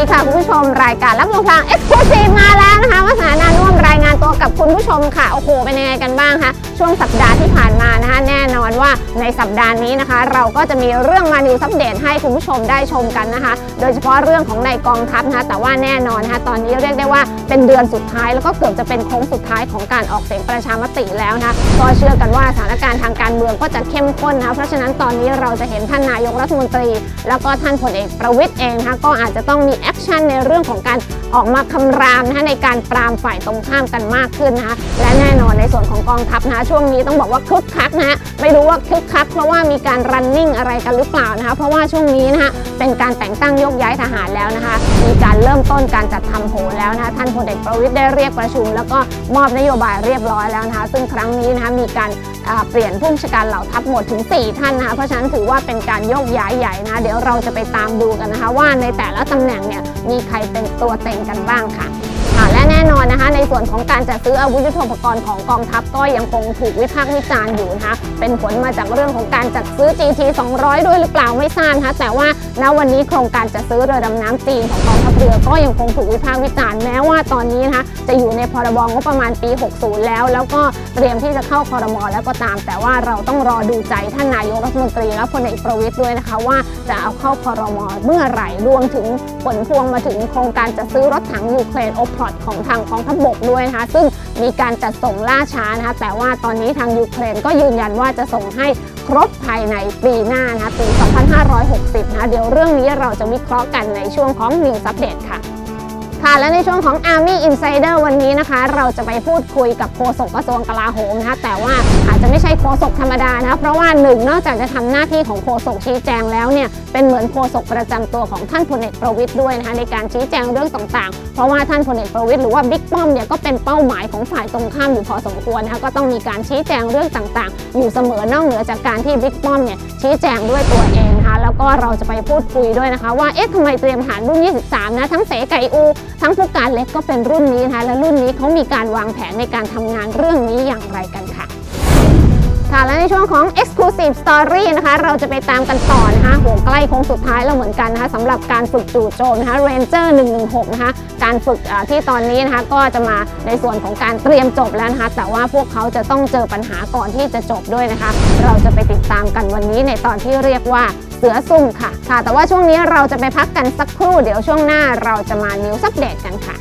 ดีค่ะคุณผู้ชมรายการรับลมพลังเอ็กซ์คลูซีฟมาแล้วนะคะวัฒนานานุ่มรายงานตัวกับคุณผู้ชมค่ะ โอ้โห เป็นยังไงกันบ้างคะช่วงสัปดาห์ที่ผ่านมานะคะ แน่นอนว่าในสัปดาห์นี้นะคะ เราก็จะมีเรื่องมานิวซัปเดตให้คุณผู้ชมได้ชมกันนะคะ โดยเฉพาะเรื่องของในกองทัพนะคะแต่ว่าแน่นอนนะคะตอนนี้เรียกได้ว่าเป็นเดือนสุดท้ายแล้วก็เกือบจะเป็นโค้งสุดท้ายของการออกเสียงประชามติแล้วนะคะก็เชื่อกันว่าสถานการณ์ทางการเมืองก็จะเข้มข้นนะคะเพราะฉะนั้นตอนนี้เราจะเห็นท่านนายกรัฐมนตรี แล้วก็ท่านพลเอกประวิตยเองนะคะก็อาจจะต้องมีแอคชั่นในเรื่องของการออกมาคำรามนะคะในการปรามฝ่ายตรงข้ามกันมากขึ้นนะคะและแน่นอนในส่วน ของกองทัพนะช่วงนี้ต้องบอกว่าคึกคักนะคะไม่รู้ว่าคึกคักเพราะว่ามีการ running อะไรกันหรือเปล่านะคะเพราะว่าช่วงนี้นะคะเป็นการแต่งตั้งยกย้ายทหารแล้วนะคะ มีการเริ่มต้นการจัดทำโผแล้วนะคะท่านพลเอกประวิตยได้เรียกประชุม แล้วก็มอบนโยบายเรียบร้อยแล้วนะคะซึ่งครั้งนี้นะคะมีการเปลี่ยนผู้บัญชาการเหล่าทัพหมดถึง 4 ท่านนะคะเพราะฉะนั้นถือว่าเป็นการโยกย้ายใหญ่นะเดี๋ยวเราจะไปตามดูกันนะคะว่าในแต่ละตำแหน่งเนี่ยมีใครเป็นตัวเต็งกันบ้างค่ะ และแน่นอนนะคะ ในส่วนของการจัดซื้ออาวุธยุทโธปกรณ์ของกองทัพก็ยังคงถูกวิพากษ์วิจารณ์อยู่นะคะเป็นผลมาจากเรื่องของการจัดซื้อ GT 200 ด้วยหรือเปล่าไม่ทราบนะคะแต่ว่าณวันนี้โครงการจัดซื้อเรือดำน้ำจีนของกองทัพเรือก็ยังคงถูกวิพากษ์วิจารณ์แม้ว่าตอนนี้นะคะจะอยู่ในพรบงบประมาณปี 60 แล้ว แล้วก็เตรียมที่จะเข้าคอรมอแล้วก็ตาม แต่ว่าเราต้องรอดูใจท่านนายกรัฐมนตรีและพลเอกประวิตยด้วยนะคะว่าจะเอาเข้าคอรมอเมื่อไหร่รวมถึงผลพวงมาถึงโครงการจะซื้อรถถังยูเครนโอพลอตขของทางกองทัพบกด้วยนะคะ ซึ่งมีการจัดส่งล่าช้านะคะแต่ว่าตอนนี้ทางยูเครนก็ยืนยันว่าจะส่งให้ครบภายในปีหน้านะคะปี 2560 นะคะเดี๋ยวเรื่องนี้เราจะวิเคราะห์กันในช่วงของ News Update ค่ะ ค่ะและในช่วงของ Army Insider วันนี้นะคะ เราจะไปพูดคุยกับโฆษกกระทรวงกลาโหมนะคะแต่ว่าอาจจะไม่ใช่โฆษกธรรมดานะคะเพราะว่าหนึ่งนอกจากจะทำหน้าที่ของโฆษกชี้แจงแล้วเนี่ยเป็นเหมือนโฆษกประจำตัวของท่านพลเอกประวิตยด้วยนะคะในการชี้แจงเรื่องต่างๆ เพราะว่าท่านพลเอกประวิตยหรือว่าบิ๊กป้อมเนี่ยก็เป็นเป้าหมายของฝ่ายตรงข้ามอยู่พอสมควรนะคะก็ต้องมีการชี้แจงเรื่องต่างๆ อยู่เสมอนอกเหนือจากการที่บิ๊กป้อมเนี่ยชี้แจงด้วยตัวเอง แล้วก็เราจะไปพูดคุยด้วยนะคะ ว่าเอ๊ะทำไมเตรียมหารรุ่น 23 นะ ทั้งเสไก่อู ทั้งผู้การเล็กก็เป็นรุ่นนี้นะคะ และรุ่นนี้เขามีการวางแผนในการทำงานเรื่องนี้อย่างไรกันค่ะค่ะและในช่วงของ Exclusive Story นะคะ เราจะไปตามกันต่อนะคะโหใกล้โค้งสุดท้ายแล้วเหมือนกันนะคะสำหรับการฝึกจู่โจมนะคะ Ranger 116 นะคะ การฝึกที่ตอนนี้นะคะก็จะมาในส่วนของการเตรียมจบแล้วนะคะ แต่ว่าพวกเขาจะต้องเจอปัญหาก่อนที่จะจบด้วยนะคะ เราจะไปติดตามกันวันนี้ในตอนที่เรียกว่า เสือซุ่มค่ะค่ะ แต่ว่าช่วงนี้เราจะไปพักกันสักครู่ เดี๋ยวช่วงหน้าเราจะมานิวสัปเดตกันค่ะ